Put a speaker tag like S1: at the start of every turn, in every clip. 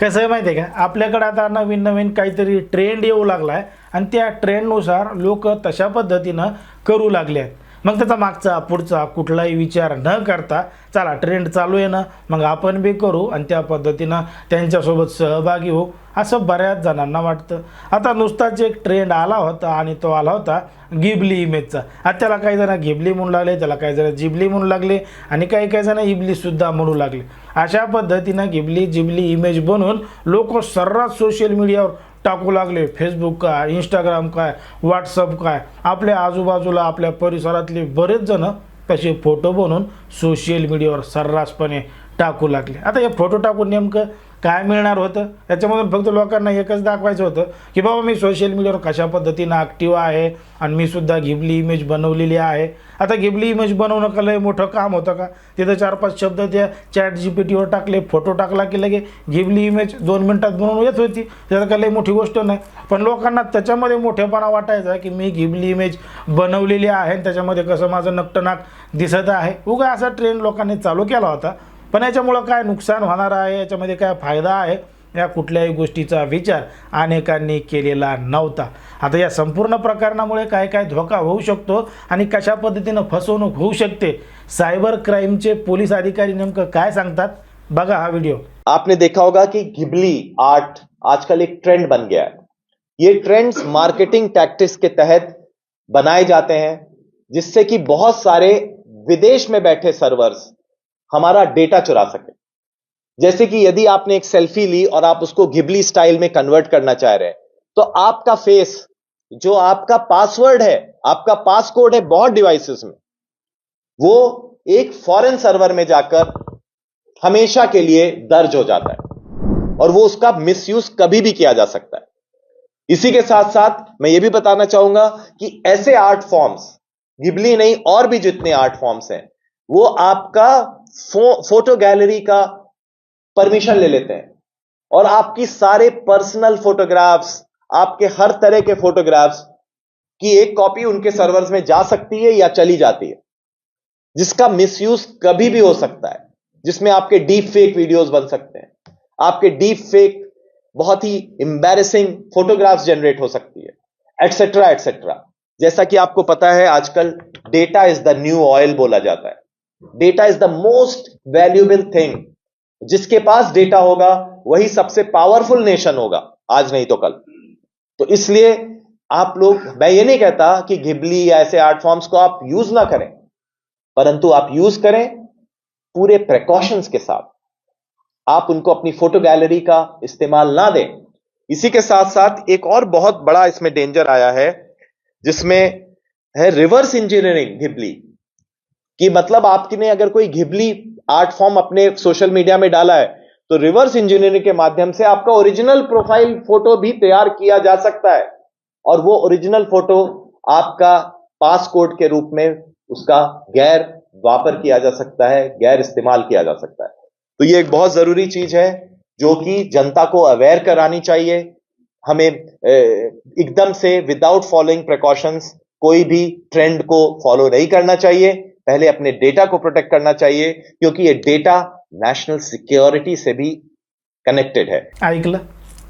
S1: कसं आहे माहिती आहे का? आपल्याकडे आता नवीन नवीन काहीतरी ट्रेंड येऊ लागला आहे आणि त्या ट्रेंडनुसार लोक तशा पद्धतीनं करू लागले आहेत मग त्याचा मागचा पुढचा कुठलाही विचार न करता चला ट्रेंड चालू आहे ना मग आपण बी करू आणि त्या पद्धतीनं त्यांच्यासोबत सहभागी होऊ असं बऱ्याच जणांना वाटतं. आता नुसताच एक ट्रेंड आला होता आणि तो आला होता गिबली इमेजचा आता त्याला काही जण गिबली म्हणू लागले त्याला काही जण जिबली म्हणू लागले आणि काही काही जण इबलीसुद्धा म्हणू लागले. अशा पद्धतीनं गिबली जिबली इमेज बनवून लोक सर्रास सोशल मीडियावर टाकू लागले. फेसबुक काय इंस्टाग्राम काय व्हॉट्सअप काय? आपल्या आजूबाजूला आपल्या परिसरातले बरेच जण तसे फोटो बनवून सोशल मीडियावर सर्रासपणे टाकू लागले. आता हे फोटो टाकून नेमकं काय मिळणार होतं? त्याच्यामधून फक्त लोकांना एकच दाखवायचं होतं की बाबा मी सोशल मीडियावर कशा पद्धतीनं ॲक्टिव्ह आहे आणि मी सुद्धा घिबली इमेज बनवलेली आहे. आता घिबली इमेज बनवणं का लय मोठं काम होतं का? तिथं चार पाच शब्द त्या चॅट जी पी टीवर टाकले फोटो टाकला की लगे घिबली इमेज दोन मिनटात बनवून येत होती. त्याचं का लय मोठी गोष्ट नाही. पण लोकांना त्याच्यामध्ये मोठेपणा वाटायचा की मी घिबली इमेज बनवलेली आहे आणि त्याच्यामध्ये कसं माझं नकटनाक दिसत आहे. उगा असा ट्रेंड लोकांनी चालू केला होता. पण याच्यामुळं काय नुकसान होणार आहे? याच्यामध्ये काय फायदा आहे? या कुठल्याही गोष्टीचा विचार अनेकांनी केलेला नव्हता. आता या संपूर्ण प्रकरणामुळे काय काय धोका होऊ शकतो आणि कशा पद्धतीनं फसवणूक होऊ शकते? सायबर क्राईमचे पोलीस अधिकारी नेमकं काय सांगतात? बघा हा व्हिडिओ.
S2: आपने देखा होगा कि घिबली आर्ट आजकल एक ट्रेंड बन गया है. ये ट्रेंड्स मार्केटिंग टैक्टिक्स के तहत बनाए जाते हैं जिससे कि बहुत सारे विदेश में बैठे सर्वर्स हमारा डेटा चुरा सके। जैसे कि यदि आपने एक सेल्फी ली और आप उसको घिबली स्टाइल में कन्वर्ट करना चाह रहे हैं तो आपका फेस जो आपका पासवर्ड है, आपका पासकोड है बहुत डिवाइसेस में, वो एक फॉरेन सर्वर में जाकर हमेशा के लिए दर्ज हो जाता है और वो उसका मिसयूज कभी भी किया जा सकता है। इसी के साथ साथ मैं ये भी बताना चाहूँगा कि ऐसे आर्ट फॉर्म्स गिबली नहीं, और भी जितने आर्ट फॉर्म्स हैं, वो आपका फो, फ़ोटो गैलरी का परमिशन ले लेते हैं। और आपकी सारे पर्सनल फोटोग्राफ्स आपके हर तरह के फोटोग्राफ्स की एक कॉपी उनके सर्वर्स में जा सकती है या चली जाती है। जिसका मिसयूज कभी भी हो सकता है जिसमें आपके डीप फेक वीडियोस बन सकते हैं। आपके डीप फेक बहुत ही एम्बेरसिंग फोटोग्राफ्स जनरेट हो सकती है एटसेट्रा एटसेट्रा जैसा कि आपको पता है आजकल data is the new oil बोला जाता है। Data is the most valuable thing जिसके पास डेटा होगा, वही सबसे पावरफुल नेशन होगा। आज नहीं तो कल। तो इसलिए आप लोग, मैं ये नहीं कहता कि घिबली या ऐसे आर्ट फॉर्म्स को आप यूज़ ना करें। परंतु आप यूज़ करें पूरे प्रिकॉशंस के साथ। आप उनको अपनी फ़ोटो गैलरी का इस्तेमाल ना दें। इसी के साथ साथ एक और बहुत बड़ा इसमें डेंजर आया है, जिसमें है रिवर्स इंजीनियरिंग घिबली कि मतलब आपने अगर कोई घिबली आर्ट फॉर्म अपने सोशल मीडिया में डाला है तो रिवर्स इंजीनियरिंग के माध्यम से आपका ओरिजिनल प्रोफ़ाइल फ़ोटो भी तैयार किया जा सकता है। और वो ओरिजिनल फ़ोटो आपका पासकोड के रूप में उसका गैर वापर किया जा सकता है, गैर इस्तेमाल किया जा सकता है। तो ये एक बहुत ज़रूरी चीज़ है, जो कि जनता को अवेयर करानी चाहिए। हमें एकदम से विदाउट फॉलोइंग प्रिकॉशंस कोई भी ट्रेंड को फॉलो नहीं करना चाहिए। पहले अपने डेटा को प्रोटेक्ट करना चाहिए क्योंकि ये डेटा नॅशनल सिक्युरिटी से भी कनेक्टेड है।
S1: ऐकलं?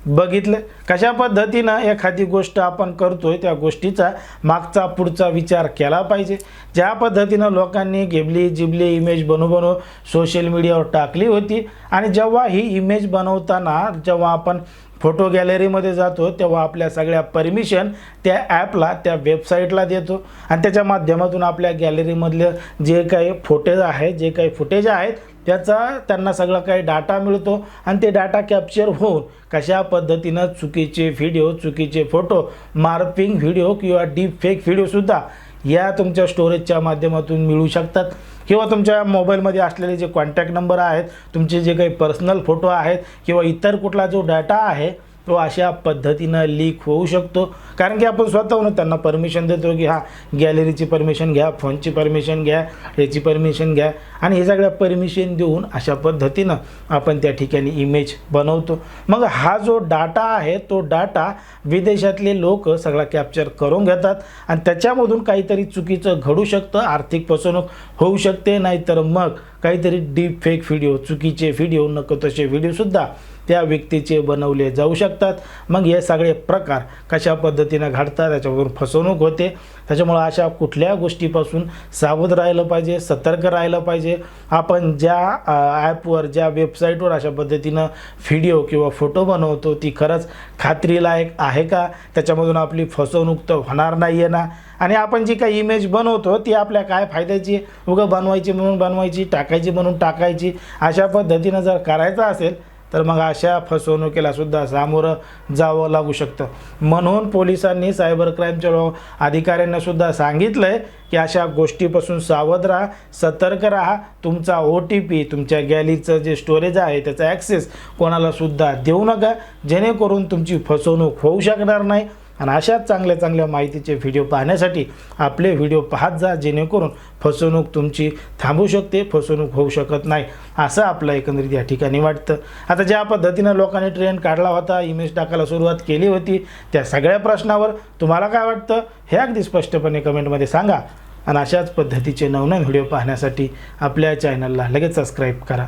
S1: बघितलं? कशा पद्धतीनं एखादी गोष्ट आपण करतोय त्या गोष्टीचा मागचा पुढचा विचार केला पाहिजे. ज्या पद्धतीनं लोकांनी घेबली जिबली इमेज बनवू बनवू सोशल मीडियावर टाकली होती आणि जेव्हा ही इमेज बनवताना जेव्हा आपण फोटो गॅलरीमध्ये जातो तेव्हा आपल्या सगळ्या परमिशन त्या ॲपला त्या वेबसाईटला देतो. आणि त्याच्या माध्यमातून आपल्या गॅलरीमधले जे काही फोटेज आहे जे काही फुटेज आहेत त्याचा त्यांना सगळा काही डाटा मिळतो. आणि ते डाटा कॅप्चर होऊन कशा पद्धतीनं चुकीचे व्हिडिओ चुकीचे फोटो मार्पिंग व्हिडिओ किंवा डीप फेक व्हिडिओसुद्धा या तुमच्या स्टोरेजच्या माध्यमातून मिळू शकतात. किंवा तुमच्या मोबाईलमध्ये असलेले जे कॉन्टॅक्ट नंबर आहेत तुमचे जे काही पर्सनल फोटो आहेत किंवा इतर कुठला जो डाटा आहे तो अशा पद्धतीनं लीक होऊ शकतो. कारण की आपण स्वतःहून त्यांना परमिशन देतो की हा गॅलरीची परमिशन घ्या फोनची परमिशन घ्या ह्याची परमिशन घ्या. आणि हे सगळ्या परमिशन देऊन अशा पद्धतीनं आपण त्या ठिकाणी इमेज बनवतो. मग हा जो डाटा आहे तो डाटा विदेशातले लोक सगळा कॅप्चर करून घेतात आणि त्याच्यामधून काहीतरी चुकीचं घडू शकतं आर्थिक फसवणूक होऊ शकते. नाहीतर मग काहीतरी डीप फेक व्हिडिओ चुकीचे व्हिडिओ नको तसे व्हिडिओसुद्धा त्या व्यक्तीचे बनवले जाऊ शकतात. मग हे सगळे प्रकार कशा पद्धतीनं घडतात त्याच्यावरून फसवणूक होते. त्याच्यामुळं अशा कुठल्या गोष्टीपासून सावध राहिलं पाहिजे सतर्क राहिलं पाहिजे? आपण ज्या ॲपवर ज्या वेबसाईटवर अशा पद्धतीनं व्हिडिओ किंवा फोटो बनवतो ती खरंच खात्रीलायक आहे का? त्याच्यामधून आपली फसवणूक तर होणार नाही आहे ना? आणि आपण जी काही इमेज बनवतो ती आपल्या काय फायद्याची उगं बनवायची म्हणून बनवायची टाकायची म्हणून टाकायची. अशा पद्धतीनं जर करायचं असेल तर मग अशा फसवणुकीला सुद्धा सामोरं जावं लागू शकतं. म्हणून पोलिसांनी सायबर क्राईमच्या अधिकाऱ्यांनासुद्धा अधिकाऱ्यांना सुद्धा सांगितलं आहे की अशा गोष्टीपासून सावध राहा सतर्क राहा. तुमचा ओ टी पी तुमच्या गॅलीचं जे स्टोरेज आहे त्याचा ॲक्सेस कोणाला सुद्धा देऊ नका. जेणेकरून तुमची फसवणूक होऊ शकणार नाही. आणि अशाच चांगल्या चांगल्या माहितीचे व्हिडिओ पाहण्यासाठी आपले व्हिडिओ पाहत जा जेणेकरून फसवणूक तुमची थांबू शकते फसवणूक होऊ शकत नाही असं आपलं एकंदरीत या ठिकाणी वाटतं. आता ज्या पद्धतीनं लोकांनी ट्रेंड काढला होता इमेज टाकायला सुरुवात केली होती त्या सगळ्या प्रश्नावर तुम्हाला काय वाटतं? हे अगदी स्पष्टपणे कमेंटमध्ये सांगा. आणि अशाच पद्धतीचे नवनवीन व्हिडिओ पाहण्यासाठी आपल्या चॅनलला लगेच सबस्क्राईब करा.